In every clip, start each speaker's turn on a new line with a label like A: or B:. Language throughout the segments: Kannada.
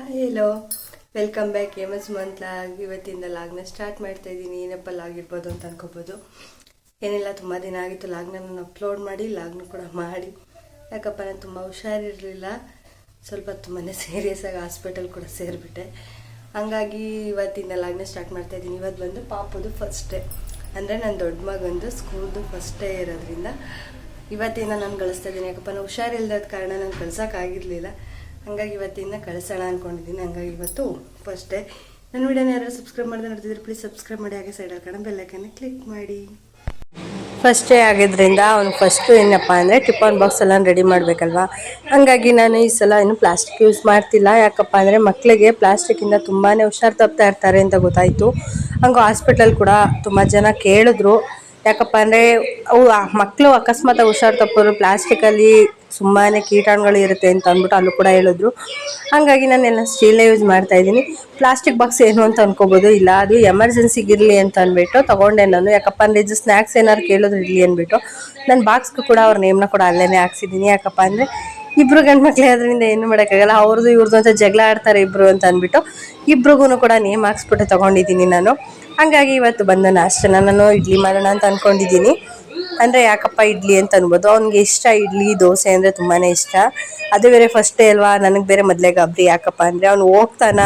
A: Hi hello welcome back M S month log ಇವತ್ತಿಂದ ಲಾಗ್ನ ಸ್ಟಾರ್ಟ್ ಮಾಡ್ತಾ ಇದ್ದೀನಿ ಏನಪ್ಪ ಲಾಗ್ ಇರ್ಬೋದು ಅಂತ ಅನ್ಕೋಬೋದು. ಏನಿಲ್ಲ, ತುಂಬ ದಿನ ಆಗಿತ್ತು ಲಾಗ್ನ ನಾನು ಅಪ್ಲೋಡ್ ಮಾಡಿ ಲಾಗ್ನ ಕೂಡ ಮಾಡಿ. ಯಾಕಪ್ಪ, ನಾನು ತುಂಬ ಹುಷಾರಿರಲಿಲ್ಲ. ಸ್ವಲ್ಪ ತುಂಬಾ ಸೀರಿಯಸ್ ಆಗಿ ಹಾಸ್ಪಿಟಲ್ ಕೂಡ ಸೇರಿಬಿಟ್ಟೆ. ಹಂಗಾಗಿ ಇವತ್ತಿಂದ ಲಾಗ್ನ ಸ್ಟಾರ್ಟ್ ಮಾಡ್ತಾ ಇದ್ದೀನಿ ಇವತ್ತು ಬಂದು ಪಾಪದು ಫಸ್ಟ್ ಡೇ ಅಂದರೆ ನನ್ನ ದೊಡ್ಡ ಮಗಂದು ಸ್ಕೂಲ್ದು ಫಸ್ಟ್ ಡೇ ಇರೋದ್ರಿಂದ ಇವತ್ತಿಂದ ನಾನು ಕಳಿಸ್ತಾ ಇದ್ದೀನಿ ಯಾಕಪ್ಪ, ನಾನು ಹುಷಾರಿಲ್ಲದ ಕಾರಣ ನಾನು ಕಳ್ಸೋಕ್ಕಾಗಿರಲಿಲ್ಲ ಹಂಗಾಗಿ ಇವತ್ತಿಂದ ಕಳಿಸೋಣ ಅಂದ್ಕೊಂಡಿದ್ದೀನಿ ಹಂಗಾಗಿ ಇವತ್ತು ಫಸ್ಟೇ ನನ್ನ ವಿಡಿಯೋನ ಯಾರು ಸಬ್ಸ್ಕ್ರೈಬ್ ಮಾಡಿದ್ರೆ ನೋಡ್ತಿದ್ರೆ ಪ್ಲೀಸ್ ಸಬ್ಸ್ಕ್ರೈಬ್ ಮಾಡಿ, ಹಾಗೆ ಸೈಡ್ ಹಾಕೋಣ ಬೆಲ್ಲೈಕನ್ನ ಕ್ಲಿಕ್ ಮಾಡಿ. ಫಸ್ಟ್ ಆಗಿದ್ದರಿಂದ ಅವನು ಫಸ್ಟು ಏನಪ್ಪ ಅಂದರೆ ಟಿಫನ್ ಬಾಕ್ಸ್ ಎಲ್ಲ ರೆಡಿ ಮಾಡಬೇಕಲ್ವಾ? ಹಂಗಾಗಿ ನಾನು ಈ ಸಲ ಏನು ಪ್ಲಾಸ್ಟಿಕ್ ಯೂಸ್ ಮಾಡ್ತಿಲ್ಲ. ಯಾಕಪ್ಪ ಅಂದರೆ ಮಕ್ಕಳಿಗೆ ಪ್ಲಾಸ್ಟಿಕ್ಕಿಂದ ತುಂಬಾ ಹುಷಾರು ತಪ್ತಾ ಇರ್ತಾರೆ ಅಂತ ಗೊತ್ತಾಯಿತು. ಹಂಗೆ ಹಾಸ್ಪಿಟ್ಲಲ್ಲಿ ಕೂಡ ತುಂಬ ಜನ ಕೇಳಿದ್ರು. ಯಾಕಪ್ಪ ಅಂದರೆ ಅವು ಮಕ್ಕಳು ಅಕಸ್ಮಾತ್ ಹುಷಾರು ತಪ್ಪೋರು ಪ್ಲಾಸ್ಟಿಕಲ್ಲಿ ಸುಮ್ಮನೆ ಕೀಟಾಣುಗಳು ಇರುತ್ತೆ ಅಂತ ಅಂದ್ಬಿಟ್ಟು ಅಲ್ಲೂ ಕೂಡ ಹೇಳಿದ್ರು. ಹಾಗಾಗಿ ನಾನೆಲ್ಲ ಸ್ಟೀಲೇ ಯೂಸ್ ಮಾಡ್ತಾ ಇದ್ದೀನಿ. ಪ್ಲಾಸ್ಟಿಕ್ ಬಾಕ್ಸ್ ಏನು ಅಂತ ಅನ್ಕೋಬೋದು. ಇಲ್ಲ, ಅದು ಎಮರ್ಜೆನ್ಸಿಗೆ ಇರಲಿ ಅಂತ ಅಂದ್ಬಿಟ್ಟು ತೊಗೊಂಡೆ ನಾನು. ಯಾಕಪ್ಪ ಅಂದರೆ ಇದು ಸ್ನ್ಯಾಕ್ಸ್ ಏನಾದ್ರು ಕೇಳಿದ್ರು ಇರಲಿ ಅಂದ್ಬಿಟ್ಟು ನನ್ನ ಬಾಕ್ಸ್ಗೂ ಕೂಡ ಅವ್ರ ನೇಮ್ನ ಕೂಡ ಅಲ್ಲೇ ಹಾಕ್ಸಿದ್ದೀನಿ. ಯಾಕಪ್ಪ ಅಂದರೆ ಇಬ್ರು ಗಂಡು ಮಕ್ಳು ಅದರಿಂದ ಏನು ಮಾಡೋಕ್ಕಾಗಲ್ಲ. ಅವ್ರದ್ದು ಇವ್ರದ್ದು ಅಂತ ಜಗಳ ಆಡ್ತಾರೆ ಇಬ್ರು ಅಂತ ಅಂದ್ಬಿಟ್ಟು ಇಬ್ರಿಗೂ ಕೂಡ ನೇಮ್ ಹಾಕ್ಸ್ಬಿಟ್ಟು ತೊಗೊಂಡಿದ್ದೀನಿ ನಾನು. ಹಂಗಾಗಿ ಇವತ್ತು ಬಂದ ನಾಷ್ಟನ ನಾನು ಇಡ್ಲಿ ಮಾಡೋಣ ಅಂತ ಅಂದ್ಕೊಂಡಿದ್ದೀನಿ ಅಂದರೆ ಯಾಕಪ್ಪ ಇಡ್ಲಿ ಅಂತ ಅನ್ಬೋದು. ಅವ್ನಿಗೆ ಇಷ್ಟ ಇಡ್ಲಿ, ದೋಸೆ ಅಂದರೆ ತುಂಬಾ ಇಷ್ಟ. ಅದು ಬೇರೆ ಫಸ್ಟ್ ಅಲ್ವಾ, ನನಗೆ ಬೇರೆ ಮೊದಲೇ ಗಾಬರಿ. ಯಾಕಪ್ಪ ಅಂದರೆ ಅವ್ನು ಹೋಗ್ತಾನ?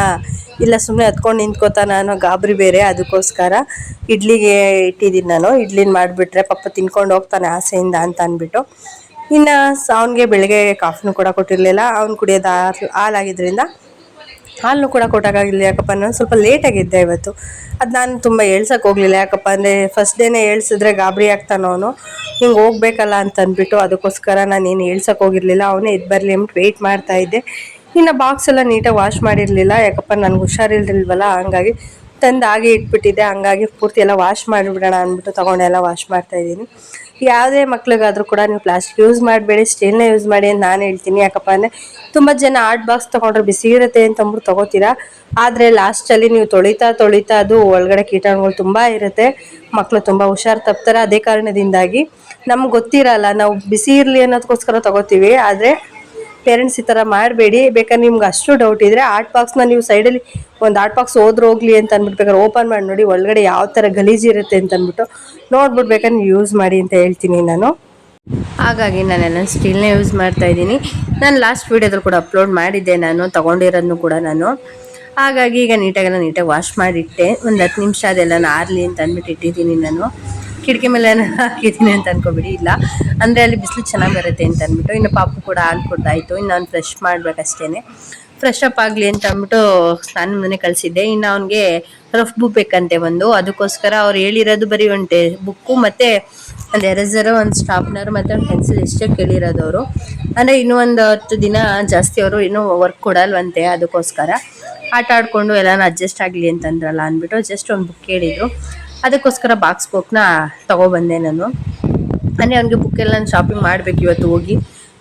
A: ಇಲ್ಲ ಸುಮ್ಮನೆ ಹತ್ಕೊಂಡು ನಿಂತ್ಕೋತಾನ ಅನ್ನೋ ಗಾಬರಿ ಬೇರೆ. ಅದಕ್ಕೋಸ್ಕರ ಇಡ್ಲಿಗೆ ಇಟ್ಟಿದ್ದೀನಿ ನಾನು. ಇಡ್ಲಿನ ಮಾಡಿಬಿಟ್ರೆ ಪಪ್ಪ ತಿನ್ಕೊಂಡು ಹೋಗ್ತಾನೆ ಆಸೆಯಿಂದ ಅಂತ ಅಂದ್ಬಿಟ್ಟು ಇನ್ನು ಅವನಿಗೆ ಬೆಳಗ್ಗೆ ಕಾಫಿನೂ ಕೂಡ ಕೊಟ್ಟಿರಲಿಲ್ಲ. ಅವ್ನು ಕುಡಿಯೋದು ಹಾಲು ಹಾಲಾಗಿದ್ದರಿಂದ ಹಾಲನ್ನು ಕೂಡ ಕೊಟ್ಟೋಕ್ಕಾಗಿಲ್ಲ ಯಾಕಪ್ಪ ನಾನು ಸ್ವಲ್ಪ ಲೇಟಾಗಿದ್ದೆ ಇವತ್ತು. ಅದು ನಾನು ತುಂಬ ಹೇಳ್ಸೋಕೆ ಹೋಗಲಿಲ್ಲ. ಯಾಕಪ್ಪ ಅಂದರೆ ಫಸ್ಟ್ ಡೇನೇ ಹೇಳ್ಸಿದ್ರೆ ಗಾಬರಿ ಆಗ್ತಾನೋ ಅವನು. ಹಿಂಗೆ ಹೋಗ್ಬೇಕಲ್ಲ ಅಂತ ಅಂದ್ಬಿಟ್ಟು ಅದಕ್ಕೋಸ್ಕರ ನಾನು ಏನು ಹೇಳ್ಸೋಕೆ ಹೋಗಿರಲಿಲ್ಲ. ಅವನೇ ಇದು ಬರಲಿ ಅಂದ್ಬಿಟ್ಟು ವೆಯ್ಟ್ ಮಾಡ್ತಾ ಇದ್ದೆ. ಇನ್ನು ಬಾಕ್ಸ್ ಎಲ್ಲ ನೀಟಾಗಿ ವಾಶ್ ಮಾಡಿರಲಿಲ್ಲ. ಯಾಕಪ್ಪ ನನಗೆ ಹುಷಾರಿಲ್ದಿಲ್ವಲ್ಲ ಹಂಗಾಗಿ ತಂದು ಹಾಗೆ ಇಟ್ಬಿಟ್ಟಿದ್ದೆ. ಹಂಗಾಗಿ ಪೂರ್ತಿ ಎಲ್ಲ ವಾಶ್ ಮಾಡಿಬಿಡೋಣ ಅಂದ್ಬಿಟ್ಟು ತೊಗೊಂಡೆಲ್ಲ ವಾಶ್ ಮಾಡ್ತಾ ಇದ್ದೀನಿ. ಯಾವುದೇ ಮಕ್ಳಿಗಾದರೂ ಕೂಡ ನೀವು ಪ್ಲಾಸ್ಟಿಕ್ ಯೂಸ್ ಮಾಡಬೇಡಿ ಸ್ಟೀಲ್ನ ಯೂಸ್ ಮಾಡಿ ಅಂತ ನಾನು ಹೇಳ್ತೀನಿ. ಯಾಕಪ್ಪ ಅಂದರೆ ತುಂಬ ಜನ ಆರ್ಟ್ ಬಾಕ್ಸ್ ತೊಗೊಂಡ್ರೆ ಬಿಸಿ ಇರುತ್ತೆ ಅಂತ ಅಂದ್ಬಿಟ್ಟು ತೊಗೋತೀರಾ? ಆದರೆ ಲಾಸ್ಟಲ್ಲಿ ನೀವು ತೊಳಿತಾ ತೊಳಿತಾ ಅದು ಒಳಗಡೆ ಕೀಟಾಣುಗಳು ತುಂಬ ಇರುತ್ತೆ. ಮಕ್ಕಳು ತುಂಬ ಹುಷಾರು ತಪ್ತಾರೆ. ಅದೇ ಕಾರಣದಿಂದಾಗಿ ನಮ್ಗೆ ಗೊತ್ತಿರಲ್ಲ, ನಾವು ಬಿಸಿ ಇರಲಿ ಅನ್ನೋದಕ್ಕೋಸ್ಕರ ತೊಗೋತೀವಿ. ಆದರೆ ಪೇರೆಂಟ್ಸ್ ಈ ಥರ ಮಾಡಬೇಡಿ. ಬೇಕಾದ್ರೆ ನಿಮ್ಗೆ ಅಷ್ಟು ಡೌಟ್ ಇದ್ದರೆ ಆರ್ಟ್ ಬಾಕ್ಸ್ನ ನೀವು ಸೈಡಲ್ಲಿ ಒಂದು ಆರ್ಟ್ ಬಾಕ್ಸ್ ಹೋಗ್ಲಿ ಅಂತ ಅಂದ್ಬಿಟ್ಟು ಬೇಕಾದ್ರೆ ಓಪನ್ ಮಾಡಿ ನೋಡಿ ಒಳಗಡೆ ಯಾವ ಥರ ಗಲೀಜಿರುತ್ತೆ ಅಂತ ಅಂದ್ಬಿಟ್ಟು ನೋಡ್ಬಿಟ್ಟು ಬೇಕಾದ್ರೆ ನೀವು ಯೂಸ್ ಮಾಡಿ ಅಂತ ಹೇಳ್ತೀನಿ ನಾನು. ಹಾಗಾಗಿ ನಾನೆಲ್ಲ ಸ್ಟೀಲ್ನೇ ಯೂಸ್ ಮಾಡ್ತಾ ಇದ್ದೀನಿ. ನಾನು ಲಾಸ್ಟ್ ವೀಡಿಯೋದಲ್ಲಿ ಕೂಡ ಅಪ್ಲೋಡ್ ಮಾಡಿದ್ದೆ ನಾನು, ತೊಗೊಂಡಿರೋದನ್ನು ಕೂಡ ನಾನು. ಹಾಗಾಗಿ ಈಗ ನೀಟಾಗೆಲ್ಲ ನೀಟಾಗಿ ವಾಶ್ ಮಾಡಿಟ್ಟೆ. ಒಂದು ಹತ್ತು ನಿಮಿಷ ಅದೆಲ್ಲ ಆರಲಿ ಅಂತ ಅಂದ್ಬಿಟ್ಟು ಇಟ್ಟಿದ್ದೀನಿ ನಾನು. ಕಿಟಕಿ ಮೇಲೆ ಹಾಕಿದ್ದೀನಿ ಅಂತ ಅನ್ಕೋಬಿಡಿ. ಇಲ್ಲ, ಅಂದರೆ ಅಲ್ಲಿ ಬಿಸಿಲು ಚೆನ್ನಾಗಿ ಬರುತ್ತೆ ಅಂತ ಅಂದ್ಬಿಟ್ಟು ಇನ್ನು ಪಾಪು ಕೂಡ ಹಾಲು ಕೊಡ್ದಾಯಿತು, ಇನ್ನು ಅವ್ನು ಫ್ರೆಶ್ ಮಾಡ್ಬೇಕಷ್ಟೇ ಫ್ರೆಶ್ ಅಪ್ ಆಗಲಿ ಅಂತ ಅಂದ್ಬಿಟ್ಟು ಸ್ನಾನ ಮನೆ ಕಳಿಸಿದ್ದೆ. ಇನ್ನು ಅವನಿಗೆ ರಫ್ ಬುಕ್ ಬೇಕಂತೆ ಒಂದು, ಅದಕ್ಕೋಸ್ಕರ ಅವ್ರು ಹೇಳಿರೋದು ಬರೀ ಒಂದು ಬುಕ್ಕು ಮತ್ತು ಒಂದು ಎರೇಸರು ಒಂದು ಸ್ಟಾಪ್ನರ್ ಮತ್ತು ಒಂದು ಪೆನ್ಸಿಲ್ ಇಷ್ಟೇ ಕೇಳಿರೋದು ಅವರು. ಅಂದರೆ ಇನ್ನೂ ಒಂದು ಹತ್ತು ದಿನ ಜಾಸ್ತಿ ಅವರು ಇನ್ನೂ ವರ್ಕ್ ಕೊಡಲ್ವಂತೆ ಅದಕ್ಕೋಸ್ಕರ. ಆಟ ಆಡಿಕೊಂಡು ಎಲ್ಲಾನು ಅಡ್ಜಸ್ಟ್ ಆಗಲಿ ಅಂತಂದ್ರಲ್ಲ ಅಂದ್ಬಿಟ್ಟು ಜಸ್ಟ್ ಒಂದು ಬುಕ್ ಕೇಳಿದರು. ಅದಕ್ಕೋಸ್ಕರ ಬಾಕ್ಸ್ ಬುಕ್ನ ತೊಗೊಬಂದೆ ನಾನು. ಅಂದರೆ ಅವ್ನಿಗೆ ಬುಕ್ ಎಲ್ಲ ಶಾಪಿಂಗ್ ಮಾಡಬೇಕು ಇವತ್ತು ಹೋಗಿ.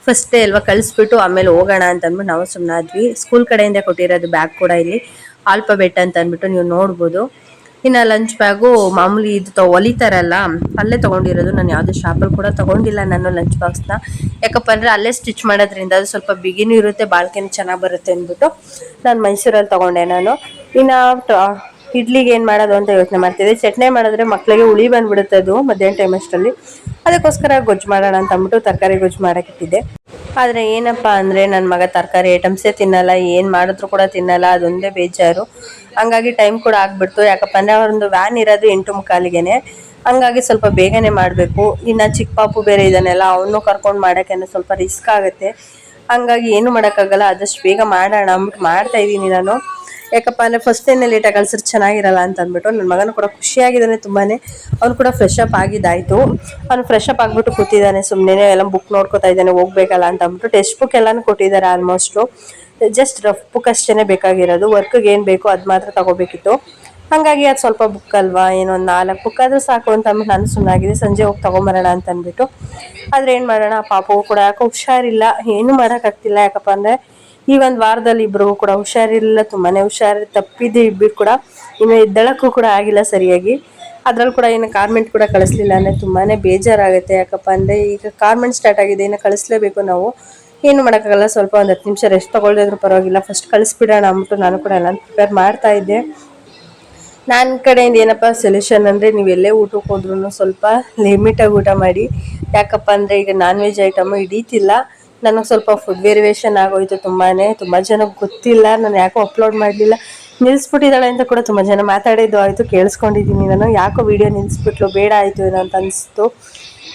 A: ಫಸ್ಟೇ ಅಲ್ವ ಕಳಿಸ್ಬಿಟ್ಟು ಆಮೇಲೆ ಹೋಗೋಣ ಅಂತ ಅಂದ್ಬಿಟ್ಟು ನಾವು ಸುಮ್ಮನಾದ್ವಿ ಸ್ಕೂಲ್ ಕಡೆಯಿಂದ ಕೊಟ್ಟಿರೋದು ಬ್ಯಾಗ್ ಕೂಡ ಇಲ್ಲಿ. ಆಲ್ಪಬೆಟ್ ಅಂತ ಅಂದ್ಬಿಟ್ಟು ನೀವು ನೋಡ್ಬೋದು. ಇನ್ನು ಲಂಚ್ ಬ್ಯಾಗು ಮಾಮೂಲಿ ಇದು ತೊ ಒಲಿತಾರಲ್ಲ, ಅಲ್ಲೇ ತೊಗೊಂಡಿರೋದು. ನಾನು ಯಾವುದೇ ಶಾಪಲ್ಲಿ ಕೂಡ ತೊಗೊಂಡಿಲ್ಲ ನಾನು ಲಂಚ್ ಬಾಕ್ಸ್ನ ಯಾಕಪ್ಪ ಅಂದರೆ ಅಲ್ಲೇ ಸ್ಟಿಚ್ ಮಾಡೋದ್ರಿಂದ ಅದು ಸ್ವಲ್ಪ ಬಿಗಿನೂ ಇರುತ್ತೆ, ಬಾಳ್ಕೆನೂ ಚೆನ್ನಾಗಿ ಬರುತ್ತೆ ಅಂದ್ಬಿಟ್ಟು ನಾನು ಮೈಸೂರಲ್ಲಿ ತೊಗೊಂಡೆ ನಾನು. ಇನ್ನು ಇಡ್ಲಿಗೆ ಏನು ಮಾಡೋದು ಅಂತ ಯೋಚನೆ ಮಾಡ್ತಿದ್ದೆ. ಚಟ್ನಿ ಮಾಡಿದ್ರೆ ಮಕ್ಕಳಿಗೆ ಹುಳಿ ಬಂದ್ಬಿಡುತ್ತೆ ಅದು ಮಧ್ಯಾಹ್ನ ಟೈಮ್ ಅಷ್ಟಲ್ಲಿ ಅದಕ್ಕೋಸ್ಕರ ಗೊಜ್ಜು ಮಾಡೋಣ ಅಂತ ಅಂದ್ಬಿಟ್ಟು ತರಕಾರಿ ಗೊಜ್ಜು ಮಾಡೋಕ್ಕಿಟ್ಟಿದ್ದೆ ಆದರೆ ಏನಪ್ಪ ಅಂದರೆ ನನ್ನ ಮಗ ತರಕಾರಿ ಐಟಮ್ಸೇ ತಿನ್ನಲ್ಲ, ಏನು ಮಾಡಿದ್ರು ಕೂಡ ತಿನ್ನಲ್ಲ, ಅದೊಂದೇ ಬೇಜಾರು. ಹಂಗಾಗಿ ಟೈಮ್ ಕೂಡ ಆಗ್ಬಿಡ್ತು. ಯಾಕಪ್ಪ ಅಂದರೆ ಅವರೊಂದು ವ್ಯಾನ್ ಇರೋದು ಎಂಟು ಮುಕ್ಕಾಲಿಗೆನೆ. ಹಂಗಾಗಿ ಸ್ವಲ್ಪ ಬೇಗನೆ ಮಾಡಬೇಕು. ಇನ್ನು ಚಿಕ್ಕ ಪಾಪು ಬೇರೆ ಇದ್ದಾನೆಲ್ಲ ಅವನು ಕರ್ಕೊಂಡು ಮಾಡೋಕ್ಕೆ ಸ್ವಲ್ಪ ರಿಸ್ಕ್ ಆಗುತ್ತೆ. ಹಂಗಾಗಿ ಏನು ಮಾಡೋಕ್ಕಾಗಲ್ಲ ಆದಷ್ಟು ಬೇಗ ಮಾಡೋಣ ಅಂದ್ಬಿಟ್ಟು ಮಾಡ್ತಾಯಿದ್ದೀನಿ ನಾನು. ಯಾಕಪ್ಪ ಅಂದರೆ ಫಸ್ಟ್ ಏನೇ ಲೇಟಾಗಿ ಕಳ್ಸಿದ್ರೆ ಚೆನ್ನಾಗಿರಲ್ಲ ಅಂತ ಅಂದ್ಬಿಟ್ಟು ನನ್ನ ಮಗನ ಕೂಡ ಖುಷಿಯಾಗಿದ್ದಾನೆ ತುಂಬಾ ಅವ್ನು ಕೂಡ ಫ್ರೆಶ್ ಅಪ್ ಆಗಿದ್ದಾಯಿತು. ಅವ್ನು ಫ್ರೆಶ್ ಅಪ್ ಆಗಿಬಿಟ್ಟು ಕೂತಿದ್ದಾನೆ ಸುಮ್ಮನೆ ಎಲ್ಲ ಬುಕ್ ನೋಡ್ಕೊತಾ ಇದ್ದಾನೆ, ಹೋಗ್ಬೇಕಲ್ಲ ಅಂತ ಅಂದ್ಬಿಟ್ಟು ಟೆಕ್ಸ್ಟ್ ಬುಕ್ ಎಲ್ಲನೂ ಕೊಟ್ಟಿದ್ದಾರೆ ಆಲ್ಮೋಸ್ಟು ಜಸ್ಟ್ ರಫ್ ಬುಕ್ ಅಷ್ಟೇ ಬೇಕಾಗಿರೋದು. ವರ್ಕ್ಗೆ ಏನು ಬೇಕೋ ಅದು ಮಾತ್ರ ತಗೋಬೇಕಿತ್ತು. ಹಾಗಾಗಿ ಅದು ಸ್ವಲ್ಪ ಬುಕ್ ಅಲ್ವಾ, ಏನೋ ಒಂದು ನಾಲ್ಕು ಬುಕ್ ಆದರೂ ಸಾಕು ಅಂತ ಅಂದ್ಬಿಟ್ಟು ನಾನು ಸುಮ್ಮನಾಗಿದೆ ಸಂಜೆ ಹೋಗಿ ತೊಗೊಂಬರೋಣ ಅಂತ ಅಂದ್ಬಿಟ್ಟು. ಆದರೆ ಏನು ಮಾಡೋಣ, ಪಾಪವು ಕೂಡ ಯಾಕೋ ಹುಷಾರಿಲ್ಲ. ಏನು ಮಾಡೋಕ್ಕಾಗ್ತಿಲ್ಲ ಯಾಕಪ್ಪ ಅಂದರೆ ಈ ಒಂದು ವಾರದಲ್ಲಿ ಇಬ್ಬರಿಗೂ ಕೂಡ ಹುಷಾರಿರಲಿಲ್ಲ, ತುಂಬಾನೇ ಹುಷಾರ್ ತಪ್ಪಿದ್ದು ಇಬ್ಬರು ಕೂಡ. ಇನ್ನು ಎದ್ದಳಕ್ಕೂ ಕೂಡ ಆಗಿಲ್ಲ ಸರಿಯಾಗಿ. ಅದ್ರಲ್ಲಿ ಕೂಡ ಏನು ಕಾರ್ಮೆಂಟ್ ಕೂಡ ಕಳಿಸ್ಲಿಲ್ಲ ಅಂದರೆ ತುಂಬಾ ಬೇಜಾರಾಗುತ್ತೆ. ಯಾಕಪ್ಪ ಅಂದರೆ ಈಗ ಕಾರ್ಮೆಂಟ್ ಸ್ಟಾರ್ಟ್ ಆಗಿದೆ, ಇನ್ನು ಕಳಿಸ್ಲೇಬೇಕು ನಾವು. ಏನು ಮಾಡೋಕ್ಕಾಗಲ್ಲ, ಸ್ವಲ್ಪ ಒಂದು ಹತ್ತು ನಿಮಿಷ ರೆಸ್ಟ್ ತೊಗೊಳ್ದಿದ್ರು ಪರವಾಗಿಲ್ಲ. ಫಸ್ಟ್ ಕಳಿಸ್ಬಿಡೋಣ ಅಂದ್ಬಿಟ್ಟು ನಾನು ಕೂಡ ಎಲ್ಲ ಪ್ರಿಪೇರ್ ಮಾಡ್ತಾ ಇದ್ದೆ. ನನ್ನ ಕಡೆಯಿಂದ ಏನಪ್ಪ ಸೊಲ್ಯೂಷನ್ ಅಂದರೆ ನೀವು ಎಲ್ಲೇ ಊಟಕ್ಕೆ ಹೋದ್ರೂ ಸ್ವಲ್ಪ ಲಿಮಿಟಾಗಿ ಊಟ ಮಾಡಿ. ಯಾಕಪ್ಪ ಅಂದರೆ ಈಗ ನಾನ್ ವೆಜ್ ಐಟಮು ಹಿಡೀತಿಲ್ಲ ನನಗೆ ಸ್ವಲ್ಪ ಫುಡ್ ವೇರಿಯೇಷನ್ ಆಗೋಯ್ತು ತುಂಬಾ ತುಂಬ ಜನಕ್ಕೆ ಗೊತ್ತಿಲ್ಲ, ನಾನು ಯಾಕೋ ಅಪ್ಲೋಡ್ ಮಾಡಲಿಲ್ಲ. ನಿಲ್ಲಿಸ್ಬಿಟ್ಟಿದ್ದಾಳೆ ಅಂತ ಕೂಡ ತುಂಬ ಜನ ಮಾತಾಡಿದ್ದು ಆಯಿತು, ಕೇಳಿಸ್ಕೊಂಡಿದ್ದೀನಿ ನಾನು. ಯಾಕೋ ವೀಡಿಯೋ ನಿಲ್ಲಿಸ್ಬಿಟ್ಲು ಬೇಡ ಆಯಿತು ಏನೋ ಅಂತ ಅನಿಸ್ತು.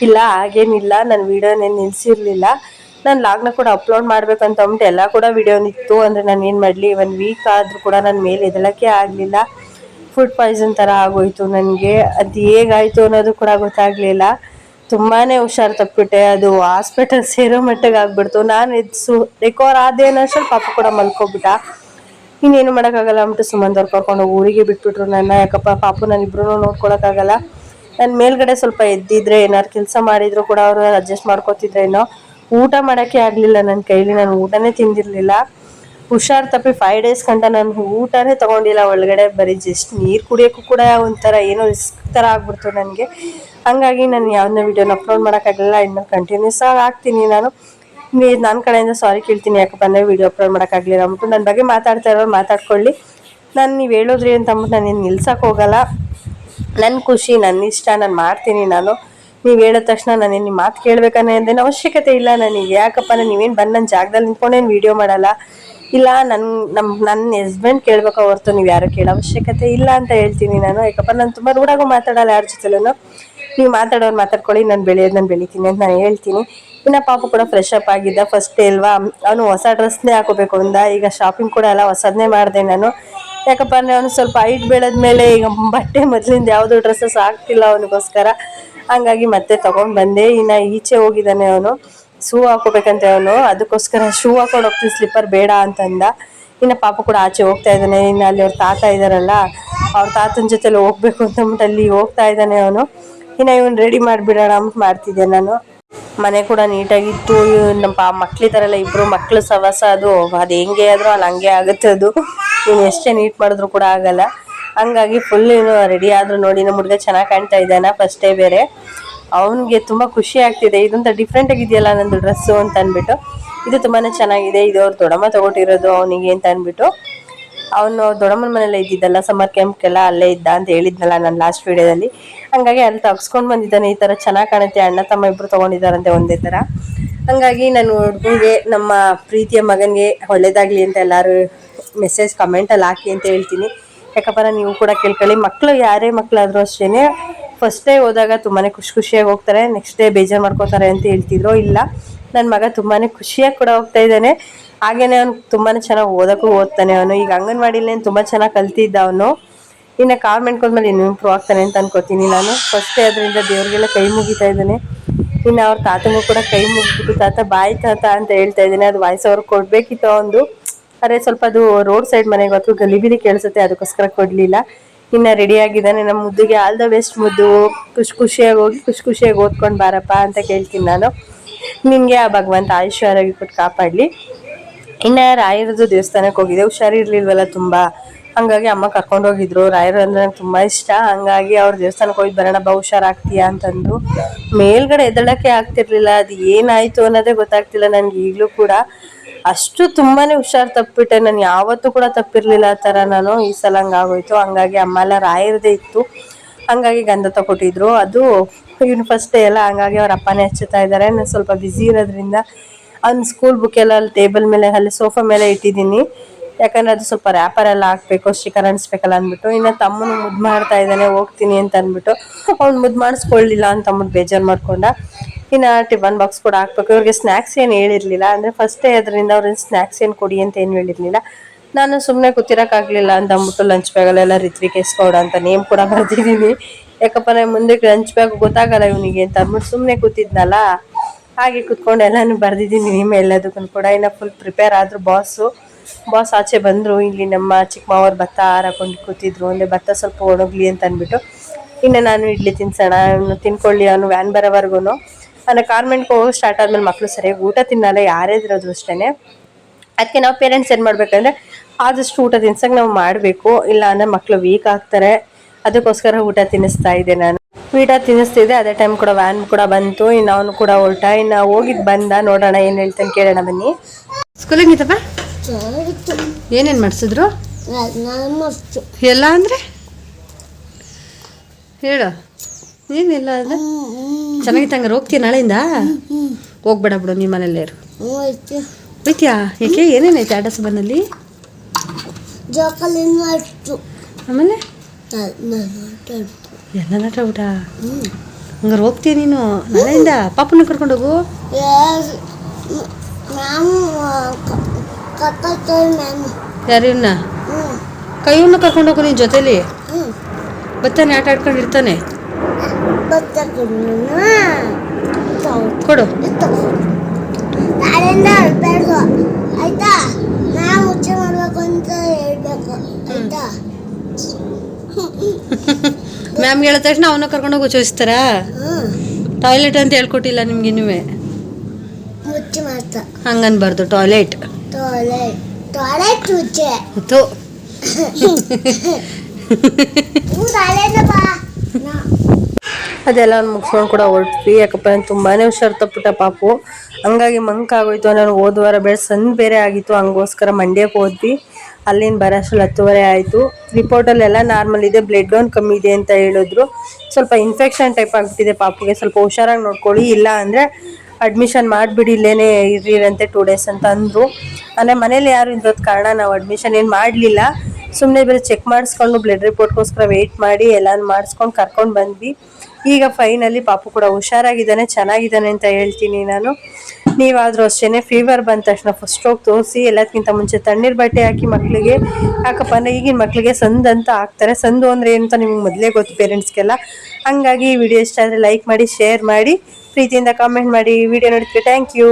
A: ಇಲ್ಲ, ಹಾಗೇನಿಲ್ಲ, ನಾನು ವೀಡಿಯೋನೇ ನಿಲ್ಲಿಸಿರಲಿಲ್ಲ ನಾನು ಲಾಗ್ನ ಕೂಡ ಅಪ್ಲೋಡ್ ಮಾಡಬೇಕು ಅಂತ ಅಂದ್ಬಿಟ್ಟು ಎಲ್ಲ ಕೂಡ ವೀಡಿಯೋನಿತ್ತು ಅಂದರೆ ನಾನು ಏನು ಮಾಡಲಿ, ಒಂದು ವೀಕ್ ಆದರೂ ಕೂಡ ನನ್ನ ಮೇಲೆ ಎದಳಕ್ಕೆ ಆಗಲಿಲ್ಲ. ಫುಡ್ ಪಾಯ್ಸನ್ ಥರ ಆಗೋಯ್ತು ನನಗೆ. ಅದು ಹೇಗಾಯಿತು ಅನ್ನೋದು ಕೂಡ ಗೊತ್ತಾಗಲಿಲ್ಲ. ತುಂಬಾ ಹುಷಾರು ತಪ್ಪಿಟ್ಟೆ ಅದು ಹಾಸ್ಪಿಟಲ್ ಸೇರೋ ಮಟ್ಟಿಗೆ ಆಗ್ಬಿಡ್ತು. ನಾನು ಎದ್ದು ರಿಕವರ್ ಆದೆ ಸ್ವಲ್ಪ ಪಾಪ ಕೂಡ ಮಲ್ಕೊಬಿಟ್ಟ. ಇನ್ನೇನು ಮಾಡೋಕ್ಕಾಗಲ್ಲ ಅಂದ್ಬಿಟ್ಟು ಸುಮ್ಮಂದವ್ರು ಕರ್ಕೊಂಡು ಊರಿಗೆ ಬಿಟ್ಬಿಟ್ರು. ನನ್ನ ಯಾಕಪ್ಪ, ಪಾಪು ನಾನು ಇಬ್ರು ನೋಡ್ಕೊಳಕ್ಕಾಗಲ್ಲ. ನಾನು ಮೇಲ್ಗಡೆ ಸ್ವಲ್ಪ ಎದ್ದಿದ್ರೆ, ಏನಾರು ಕೆಲಸ ಮಾಡಿದ್ರು ಕೂಡ ಅವರು ಅಡ್ಜಸ್ಟ್ ಮಾಡ್ಕೋತಿದ್ರೇನೋ ಊಟ ಮಾಡೋಕ್ಕೆ ಆಗಲಿಲ್ಲ ನನ್ನ ಕೈಲಿ. ನಾನು ಊಟನೇ ತಿಂದಿರಲಿಲ್ಲ. ಹುಷಾರ್ ತಪ್ಪಿ ಫೈವ್ ಡೇಸ್ ಕಂಡ ನಾನು ಊಟನೇ ತಗೊಂಡಿಲ್ಲ. ಒಳಗಡೆ ಬರೀ ಜಸ್ಟ್ ನೀರು ಕುಡಿಯೋಕ್ಕೂ ಕೂಡ ಒಂಥರ ಏನೋ ರಿಸ್ಕ್ ಥರ ಆಗ್ಬಿಡ್ತು ನನಗೆ. ಹಂಗಾಗಿ ನಾನು ಯಾವುದನ್ನ ವೀಡಿಯೋನ ಅಪ್ಲೋಡ್ ಮಾಡೋಕ್ಕಾಗಲಿಲ್ಲ ಇನ್ನು ಕಂಟಿನ್ಯೂಸ್ ಆಗಿ ಹಾಕ್ತೀನಿ ನಾನು. ನನ್ನ ಕಡೆಯಿಂದ ಸಾರಿ ಕೇಳ್ತೀನಿ. ಯಾಕಪ್ಪ ಅಂದರೆ ವೀಡಿಯೋ ಅಪ್ಲೋಡ್ ಮಾಡೋಕ್ಕಾಗಲಿಲ್ಲ ಅಂದ್ಬಿಟ್ಟು ನನ್ನ ಬಗ್ಗೆ ಮಾತಾಡ್ತಾ ಇರೋರು ಮಾತಾಡ್ಕೊಳ್ಳಿ. ನಾನು ನೀವು ಹೇಳೋದ್ರಿ ಅಂತ ಅಂದ್ಬಿಟ್ಟು ನಾನು ಏನು ನಿಲ್ಸಕ್ಕೆ ಹೋಗಲ್ಲ. ನನ್ನ ಖುಷಿ ನನ್ನ ಇಷ್ಟ, ನಾನು ಮಾಡ್ತೀನಿ ನಾನು. ನೀವು ಹೇಳಿದ ತಕ್ಷಣ ನಾನು ನಿಮ್ಮ ಮಾತು ಕೇಳಬೇಕನ್ನೋದೇನು ಅವಶ್ಯಕತೆ ಇಲ್ಲ ನನಗೆ. ಯಾಕಪ್ಪ ನಾನು ನೀವೇನು ಬಂದು ನನ್ನ ಜಾಗದಲ್ಲಿ ನಿಂತ್ಕೊಂಡೇನು ವೀಡಿಯೋ ಮಾಡಲ್ಲ. ಇಲ್ಲ ನನ್ನ ನಮ್ಮ ನನ್ನ ಹಸ್ಬೆಂಡ್ ಕೇಳಬೇಕು ಹೊರತು ನೀವು ಯಾರು ಕೇಳೋ ಅವಶ್ಯಕತೆ ಇಲ್ಲ ಅಂತ ಹೇಳ್ತೀನಿ ನಾನು. ಯಾಕಪ್ಪ ನಾನು ತುಂಬ ರೂಢಾಗೂ ಮಾತಾಡಲ್ಲ ಯಾರ ಜೊತೆಲೂ ನೀವು ಮಾತಾಡೋರು ಮಾತಾಡ್ಕೊಳ್ಳಿ, ನಾನು ಬೆಳೆಯೋದು ನಾನು ಬೆಳಿತೀನಿ ಅಂತ ನಾನು ಹೇಳ್ತೀನಿ. ಇನ್ನು ಪಾಪ ಕೂಡ ಫ್ರೆಶ್ ಅಪ್ ಆಗಿದ್ದ ಫಸ್ಟ್ ಅಲ್ವಾ? ಅವನು ಹೊಸ ಡ್ರೆಸ್ನೇ ಹಾಕೋಬೇಕು ಅಂದ. ಈಗ ಶಾಪಿಂಗ್ ಕೂಡ ಎಲ್ಲ ಹೊಸದನ್ನೇ ಮಾಡಿದೆ ನಾನು. ಯಾಕಪ್ಪ ಅಂದರೆ ಅವನು ಸ್ವಲ್ಪ ಹೈಟ್ ಬೆಳೆದ್ಮೇಲೆ ಈಗ ಬಟ್ಟೆ ಮೊದಲಿಂದ ಯಾವುದೋ ಡ್ರೆಸ್ಸಸ್ ಆಗ್ತಿಲ್ಲ ಅವನಿಗೋಸ್ಕರ. ಹಂಗಾಗಿ ಮತ್ತೆ ತೊಗೊಂಡು ಬಂದೆ. ಇನ್ನು ಈಚೆ ಹೋಗಿದ್ದಾನೆ ಅವನು. ಶೂ ಹಾಕೋಬೇಕಂತ ಅವನು. ಅದಕ್ಕೋಸ್ಕರ ಶೂ ಹಾಕೊಂಡು ಹೋಗ್ತೀನಿ. ಸ್ಲಿಪ್ಪರ್ ಬೇಡ ಅಂತಂದ. ಇನ್ನು ಪಾಪ ಕೂಡ ಆಚೆ ಹೋಗ್ತಾ ಇದ್ದಾನೆ. ಇನ್ನು ಅಲ್ಲಿ ಅವ್ರ ತಾತ ಇದ್ದಾರಲ್ಲ, ಅವ್ರ ತಾತನ ಜೊತೆಲಿ ಹೋಗ್ಬೇಕು ಅಂತ ಅಂದ್ಬಿಟ್ಟು ಅಲ್ಲಿ ಹೋಗ್ತಾ ಇದ್ದಾನೆ ಅವನು. ಇನ್ನು ಇವನು ರೆಡಿ ಮಾಡಿಬಿಡೋಣ ಅಂತ ಮಾಡ್ತಿದ್ದೆ ನಾನು. ಮನೆ ಕೂಡ ನೀಟಾಗಿತ್ತು. ನಮ್ಮ ಪಾ ಮಕ್ಳಿದಾರಲ್ಲ ಇಬ್ಬರು ಮಕ್ಳು ಸವಾಸ ಅದು ಅದು ಹೆಂಗೆ ಆದರೂ ಅಲ್ಲಿ ಹಂಗೆ ಆಗುತ್ತೆ ಅದು. ನೀನು ಎಷ್ಟೇ ನೀಟ್ ಮಾಡಿದ್ರು ಕೂಡ ಆಗಲ್ಲ. ಹಂಗಾಗಿ ಫುಲ್ ಏನು ರೆಡಿ ಆದರೂ ನೋಡಿ ನಮ್ಮ ಹುಡುಗ ಚೆನ್ನಾಗಿ ಕಾಣ್ತಾ ಇದ್ದಾನ? ಫಸ್ಟ್ ಬೇರೆ. ಅವನಿಗೆ ತುಂಬ ಖುಷಿ ಆಗ್ತಿದೆ. ಇದಂತ ಡಿಫ್ರೆಂಟ್ ಆಗಿದೆಯಲ್ಲ ನಂದು ಡ್ರೆಸ್ಸು ಅಂತ ಅಂದ್ಬಿಟ್ಟು ಇದು ತುಂಬಾ ಚೆನ್ನಾಗಿದೆ. ಇದು ಅವ್ರು ದೊಡ್ಡಮ್ಮ ತಗೊಟ್ಟಿರೋದು ಅವನಿಗೆ ಅಂತ ಅಂದ್ಬಿಟ್ಟು ಅವನು ದೊಡ್ಡಮ್ಮನ ಮನೇಲೆ ಇದ್ದಿದ್ದಲ್ಲ ಸಮ್ಮರ್ ಕ್ಯಾಂಪ್ಗೆಲ್ಲ ಅಲ್ಲೇ ಇದ್ದ ಅಂತ ಹೇಳಿದ್ನಲ್ಲ ನಾನು ಲಾಸ್ಟ್ ವಿಡಿಯೋದಲ್ಲಿ ಹಂಗಾಗಿ ಅಲ್ಲಿ ತಗ್ಸ್ಕೊಂಡು ಬಂದಿದ್ದಾನೆ, ಈ ಥರ ಚೆನ್ನಾಗಿ ಕಾಣುತ್ತೆ, ಅಣ್ಣ ತಮ್ಮ ಇಬ್ಬರು ತೊಗೊಂಡಿದ್ದಾರಂತೆ ಒಂದೇ ಥರ ಹಂಗಾಗಿ ನಾನು ಹುಡುಗಿಗೆ ನಮ್ಮ ಪ್ರೀತಿಯ ಮಗನಿಗೆ ಒಳ್ಳೇದಾಗಲಿ ಅಂತ ಎಲ್ಲರೂ ಮೆಸೇಜ್ ಕಮೆಂಟಲ್ಲಿ ಹಾಕಿ ಅಂತ ಹೇಳ್ತೀನಿ. ಯಾಕಪ್ಪ ನೀವು ಕೂಡ ಕೇಳ್ಕೊಳ್ಳಿ. ಮಕ್ಕಳು ಯಾರೇ ಮಕ್ಕಳಾದರೂ ಅಷ್ಟೇ ಫಸ್ಟ್ ಡೇ ಹೋದಾಗ ತುಂಬಾ ಖುಷಿ ಖುಷಿಯಾಗಿ ಹೋಗ್ತಾರೆ ನೆಕ್ಸ್ಟ್ ಡೇ ಬೇಜಾರು ಮಾಡ್ಕೋತಾರೆ ಅಂತ ಹೇಳ್ತಿದ್ರು ಇಲ್ಲ. ನನ್ನ ಮಗ ತುಂಬಾ ಖುಷಿಯಾಗಿ ಕೂಡ ಹೋಗ್ತಾ ಇದ್ದಾನೆ. ಹಾಗೇನೆ ಅವ್ನು ತುಂಬಾ ಚೆನ್ನಾಗಿ ಓದೋಕ್ಕೂ ಓದ್ತಾನೆ ಅವನು. ಈಗ ಅಂಗನವಾಡಿಲಿ ತುಂಬ ಚೆನ್ನಾಗಿ ಕಲ್ತಿದ್ದ ಅವನು. ಇನ್ನು ಕಾರ್ ಮೆಂಟ್ಕೊಂಡ್ಮೇಲೆ ಇನ್ನು ಇಂಪ್ರೂವ್ ಆಗ್ತಾನೆ ಅಂತ ಅನ್ಕೋತೀನಿ ನಾನು. ಫಸ್ಟೇ ಅದರಿಂದ ದೇವ್ರಿಗೆಲ್ಲ ಕೈ ಮುಗಿತಾ ಇದ್ದಾನೆ. ಇನ್ನು ಅವ್ರ ತಾತನೂ ಕೂಡ ಕೈ ಮುಗಿಬಿಟ್ಟು ತಾತ, ಬಾಯಿ ತಾತ ಅಂತ ಹೇಳ್ತಾ ಇದ್ದೀನಿ. ಅದು ವಾಯ್ಸ್ ಅವ್ರಿಗೆ ಕೊಡಬೇಕಿತ್ತು ಒಂದು ಅರೆ ಸ್ವಲ್ಪ ಅದು ರೋಡ್ ಸೈಡ್ ಮನೆಗೆ ಹೋದ್ರು ಗಲಿಬಿಲಿ ಕೇಳಿಸುತ್ತೆ, ಅದಕ್ಕೋಸ್ಕರ ಕೊಡಲಿಲ್ಲ. ಇನ್ನು ರೆಡಿ ಆಗಿದ್ದಾನೆ. ನಮ್ಮ ಮುದ್ದಿಗೆ ಆಲ್ ದ ಬೆಸ್ಟ್ ಮುದ್ದು. ಖುಷಿ ಖುಷಿಯಾಗಿ ಹೋಗಿ, ಖುಷಿ ಖುಷಿಯಾಗಿ ಓದ್ಕೊಂಡು ಬಾರಪ್ಪ ಅಂತ ಕೇಳ್ತೀನಿ ನಾನು. ನಿಮಗೆ ಆ ಭಗವಂತ ಆಯುಷ್ಯ ಆರೋಗ್ಯ ಕೊಟ್ಟು ಕಾಪಾಡಲಿ. ಇನ್ನು ರಾಯರದು ದೇವಸ್ಥಾನಕ್ಕೆ ಹೋಗಿದ್ದೆ. ಹುಷಾರಿರ್ಲಿಲ್ವಲ್ಲ ತುಂಬ. ಹಂಗಾಗಿ ಅಮ್ಮ ಕರ್ಕೊಂಡು ಹೋಗಿದ್ರು. ರಾಯರು ಅಂದ್ರೆ ನಂಗೆ ತುಂಬ ಇಷ್ಟ. ಹಂಗಾಗಿ ಅವ್ರ ದೇವಸ್ಥಾನಕ್ಕೆ ಹೋಗಿ ಬರೋಣ, ಬಾ ಹುಷಾರಾಗ್ತೀಯಾ ಅಂತಂದು ಮೇಲ್ಗಡೆ ಎದ್ದಳಕ್ಕೆ ಆಗ್ತಿರ್ಲಿಲ್ಲ. ಅದು ಏನಾಯ್ತು ಅನ್ನೋದೇ ಗೊತ್ತಾಗ್ತಿಲ್ಲ ನನಗೆ ಈಗಲೂ ಕೂಡ. ಅಷ್ಟು ತುಂಬಾನೇ ಹುಷಾರ್ ತಪ್ಪಿಟ್ಟೆ. ನಾನು ಯಾವತ್ತೂ ಕೂಡ ತಪ್ಪಿರ್ಲಿಲ್ಲ ಆ ಥರ ನಾನು. ಈ ಸಲ ಹಂಗಾಗೋಯ್ತು ಹಂಗಾಗಿ ಅಮ್ಮ ಎಲ್ಲ ರಾಯರದೇ ಇತ್ತು. ಹಂಗಾಗಿ ಗಂಧ ತಗೊಟ್ಟಿದ್ರು ಅದು ಫಸ್ಟ್ ಡೇ ಎಲ್ಲ ಹಂಗಾಗಿ ಅವ್ರ ಅಪ್ಪನೇ ಹಚ್ಚುತ್ತಾ ಇದ್ದಾರೆ ನಾನು ಸ್ವಲ್ಪ ಬ್ಯುಸಿ ಇರೋದ್ರಿಂದ ಅವ್ನ ಸ್ಕೂಲ್ ಬುಕ್ ಎಲ್ಲ ಅಲ್ಲಿ ಟೇಬಲ್ ಮೇಲೆ, ಅಲ್ಲಿ ಸೋಫಾ ಮೇಲೆ ಇಟ್ಟಿದ್ದೀನಿ. ಯಾಕಂದ್ರೆ ಅದು ಸ್ವಲ್ಪ ರ್ಯಾಪರ್ ಎಲ್ಲ ಹಾಕ್ಬೇಕು ಸ್ಟಿಕರ್ ಅನ್ಸ್ಬೇಕಲ್ಲ ಅಂದ್ಬಿಟ್ಟು. ಇನ್ನು ತಮ್ಮನು ಮುದ್ದು ಮಾಡ್ತಾ ಇದ್ದಾನೆ, ಹೋಗ್ತೀನಿ ಅಂತ ಅಂದ್ಬಿಟ್ಟು. ಅವ್ನು ಮುದ್ದು ಮಾಡಿಸ್ಕೊಳ್ಳಿಲ್ಲ ಅಂತ ಅಂದ್ಬಿಟ್ಟು ಬೇಜಾರು ಮಾಡ್ಕೊಂಡ. ಇನ್ನು ಟಿಫನ್ ಬಾಕ್ಸ್ ಕೂಡ ಹಾಕ್ಬೇಕು. ಇವ್ರಿಗೆ ಸ್ನ್ಯಾಕ್ಸ್ ಏನು ಹೇಳಿರಲಿಲ್ಲ. ಅಂದರೆ ಫಸ್ಟ್ ಅದರಿಂದ ಅವ್ರಿಗೆ ಸ್ನ್ಯಾಕ್ಸ್ ಏನು ಕೊಡಿ ಅಂತ ಏನು ಹೇಳಿರಲಿಲ್ಲ. ನಾನು ಸುಮ್ಮನೆ ಕೂತಿರೋಕ್ಕಾಗಲಿಲ್ಲ ಅಂತ ಅಂದ್ಬಿಟ್ಟು ಲಂಚ್ ಬ್ಯಾಗಲ್ಲೆಲ್ಲ ರಿತ್ವಿಕೇಶ್ ಗೌಡ ಅಂತ ನೇಮ್ ಕೂಡ ಬರ್ತಿದ್ದೀನಿ ಯಾಕಪ್ಪ ನಾನು ಮುಂದಕ್ಕೆ ಲಂಚ್ ಬ್ಯಾಗ್ ಗೊತ್ತಾಗಲ್ಲ ಇವನಿಗೆ ಅಂತ ಅಂದ್ಬಿಟ್ಟು ಸುಮ್ಮನೆ ಕೂತಿದ್ನಲ್ಲ. ಹಾಗೆ ಕುತ್ಕೊಂಡು ಎಲ್ಲಾನು ಬರ್ದಿದ್ದೀನಿ ನಿಮ್ಮ ಎಲ್ಲದಕ್ಕೂ ಕೂಡ. ಇನ್ನು ಫುಲ್ ಪ್ರಿಪೇರ್ ಆದ್ರು ಬಾಸು ಬಾಸ್ ಆಚೆ ಬಂದರು, ಇಲ್ಲಿ ನಮ್ಮ ಚಿಕ್ಕಮ್ಮವ್ರ ಭತ್ತ ಹಾರಾಕೊಂಡು ಕೂತಿದ್ರು. ಅಂದರೆ ಭತ್ತ ಸ್ವಲ್ಪ ಒಣಗ್ಲಿ ಅಂತ ಅಂದ್ಬಿಟ್ಟು. ಇನ್ನು ನಾನು ಇಡ್ಲಿ ತಿನ್ಸೋಣ ಅವನು ತಿನ್ಕೊಳ್ಳಿ ಅವನು ವ್ಯಾನ್ ಬರೋವರೆಗೂ ನಾನು ಕಾರ್ಮೆಂಟ್ಗೆ ಹೋಗಿ ಸ್ಟಾರ್ಟ್ ಆದ್ಮೇಲೆ ಮಕ್ಕಳು ಸರಿಯಾಗಿ ಊಟ ತಿನ್ನಲ್ಲ, ಯಾರೇ ಇರೋದು ಅಷ್ಟೇ ಅದಕ್ಕೆ ನಾವು ಪೇರೆಂಟ್ಸ್ ಏನು ಮಾಡಬೇಕಂದ್ರೆ ಆದಷ್ಟು ಊಟ ತಿನ್ಸಕ್ಕೆ ನಾವು ಮಾಡಬೇಕು. ಇಲ್ಲ ಅಂದರೆ ಮಕ್ಕಳು ವೀಕ್ ಆಗ್ತಾರೆ. ಅದಕ್ಕೋಸ್ಕರ ಊಟ ತಿನ್ನಿಸ್ತಾ ಇದ್ದೆ ನಾನು. ವೀಟ ತಿನ್ನಿಸ್ತಿದೆ. ಅದೇ ಟೈಮ್ ಕೂಡ ವ್ಯಾನ್ ಕೂಡ ಬಂತು. ಇನ್ನು ಅವನು ಕೂಡ ಹೊರಟ ಇನ್ನು ಹೋಗಿದ್ದು ಬಂದ. ನೋಡೋಣ ಏನು ಹೇಳ್ತಾನೆ ಕೇಳೋಣ ಬನ್ನಿ. ಸ್ಕೂಲಿಗೆ ನೀತಪ್ಪ? ಏನೇನು ಮಾಡಿಸಿದ್ರು? ಎಲ್ಲ ಅಂದರೆ? ಹೇಳು. ಏನಿಲ್ಲ ಅಂದರೆ? ಚೆನ್ನಾಗಿತ್ತು ಹಂಗಾರೆ. ಹೋಗ್ತೀಯ ನಾಳೆಯಿಂದ? ಹೋಗ್ಬೇಡ ಬಿಡು ನಿಮ್ಮ ಮನೇಲೇ ಇರು. ಹೋಯ್ತಿಯಾ? ಏಕೆ? ಯಾಕೆ ಏನೇನೈತೆ
B: ಆಟ ಅಷ್ಟು
A: ಆಮೇಲೆ? ಎಲ್ಲ ನಟ ಊಟ. ಹಂಗಾರೆ ಹೋಗ್ತೀಯ ನೀನು? ನಾಳೆಯಿಂದ ಪಾಪನ ಕರ್ಕೊಂಡು ಹೋಗು.
B: ಮ್ಯಾಮ್ ಕತ್ತೈತೆ ಮ್ಯಾಮ್
A: ಯಾರು ಇವನ್ನ
B: ಹ್ಞೂ
A: ಕೈಯನ್ನ ಕರ್ಕೊಂಡು ಹೋಗು ನಿನ್ನ ಜೊತೆಲಿ. ಬತ್ತಾನೆ ಆಟ ಆಡ್ಕೊಂಡು ಇರ್ತಾನೆ. ಕೊಡು.
B: ನಾಳೆಯಿಂದ ಬೇಡ ಆಯ್ತಾ? ನಾ ಮುಚ್ಚೆ ಮಾಡ್ಬೇಕು ಅಂತ ಹೇಳ್ಬೇಕು. ಆಯ್ತಾ?
A: ಮ್ಯಾಮ್ಗೆ ಹೇಳಿದ ತಕ್ಷಣ ಅವನ ಕರ್ಕೊಂಡೋಗಿ ಹೋಗು ಚೋಯಿಸ್ತಾರಾ
B: ಹ್ಞೂ
A: ಟಾಯ್ಲೆಟ್ ಅಂತ ಹೇಳ್ಕೊಟ್ಟಿಲ್ಲ ನಿಮ್ಗೆ
B: ಮಾಡ್ತಾ
A: ಹಂಗನ್ಬಾರ್ದು ಟಾಯ್ಲೆಟ್ ಅದೆಲ್ಲ ಮುಗಿಸ್ಕೊಂಡು ಕೂಡ ಹೊರಟ್ವಿ. ಯಾಕಪ್ಪ ನಾನು ತುಂಬಾನೇ ಹುಷಾರು ತಪ್ಪಿಟ್ಟ ಪಾಪು. ಹಂಗಾಗಿ ಮಂಕ್ ಆಗೋಯ್ತು ನಾನು ಹೋದ್ವಾರ ಬೇರೆ ಸಣ್ಣ ಬೇರೆ ಆಗಿತ್ತು. ಹಂಗೋಸ್ಕರ ಮಂಡ್ಯಕ್ಕೆ ಹೋದ್ವಿ. ಅಲ್ಲಿಂದ ಬರೋಷ್ಟ್ರಲ್ಲಿ ಹತ್ತುವರೆ ಆಯಿತು. ರಿಪೋರ್ಟಲ್ಲೆಲ್ಲ ನಾರ್ಮಲ್ ಇದೆ ಬ್ಲಡ್ ಡೌನ್ ಕಮ್ಮಿ ಇದೆ ಅಂತ ಹೇಳಿದ್ರು. ಸ್ವಲ್ಪ ಇನ್ಫೆಕ್ಷನ್ ಟೈಪ್ ಆಗ್ಬಿಟ್ಟಿದೆ ಪಾಪುಗೆ. ಸ್ವಲ್ಪ ಹುಷಾರಾಗಿ ನೋಡ್ಕೊಳ್ಳಿ. ಇಲ್ಲ ಅಂದರೆ ಅಡ್ಮಿಷನ್ ಮಾಡಿಬಿಡಿ, ಇಲ್ಲೇನೆ ಇರ್ರಿರಂತೆ ಟೂ ಡೇಸ್ ಅಂತ ಅಂದರು. ಅಂದರೆ ಮನೇಲಿ ಯಾರು ಇರೋದ್ ಕಾರಣ ನಾವು ಅಡ್ಮಿಷನ್ ಏನು ಮಾಡಲಿಲ್ಲ. ಸುಮ್ಮನೆ ಬೇರೆ ಚೆಕ್ ಮಾಡಿಸ್ಕೊಂಡು ಬ್ಲಡ್ ರಿಪೋರ್ಟ್ಗೋಸ್ಕರ ವೆಯ್ಟ್ ಮಾಡಿ, ಎಲ್ಲಾನು ಮಾಡಿಸ್ಕೊಂಡು ಕರ್ಕೊಂಡು ಬಂದ್ವಿ. ಈಗ ಫೈನಲಿ ಪಾಪು ಕೂಡ ಹುಷಾರಾಗಿದ್ದಾನೆ, ಚೆನ್ನಾಗಿದ್ದಾನೆ ಅಂತ ಹೇಳ್ತೀನಿ ನಾನು. ನೀವಾದರೂ ಅಷ್ಟೇನೆ ಫೀವರ್ ಬಂದ ತಕ್ಷಣ ಫಸ್ಟ್ ಸ್ಟ್ರೋಕ್ ತೋರಿಸಿ ಎಲ್ಲದಕ್ಕಿಂತ ಮುಂಚೆ ತಣ್ಣೀರು ಬಟ್ಟೆ ಹಾಕಿ ಮಕ್ಕಳಿಗೆ ಯಾಕಪ್ಪ ಅಂದರೆ ಈಗಿನ ಮಕ್ಕಳಿಗೆ ಸಂದ್ ಅಂತ ಹಾಕ್ತಾರೆ ಸಂದು ಅಂದರೆ ಏನು ನಿಮ್ಗೆ ಮೊದಲೇ ಗೊತ್ತು ಪೇರೆಂಟ್ಸ್ಗೆಲ್ಲ ಹಂಗಾಗಿ ಈ ವಿಡಿಯೋ ಇಷ್ಟ ಆದರೆ ಲೈಕ್ ಮಾಡಿ ಶೇರ್ ಮಾಡಿ, ಪ್ರೀತಿಯಿಂದ ಕಾಮೆಂಟ್ ಮಾಡಿ ವಿಡಿಯೋ ನೋಡಿದ್ರೆ ಥ್ಯಾಂಕ್ ಯು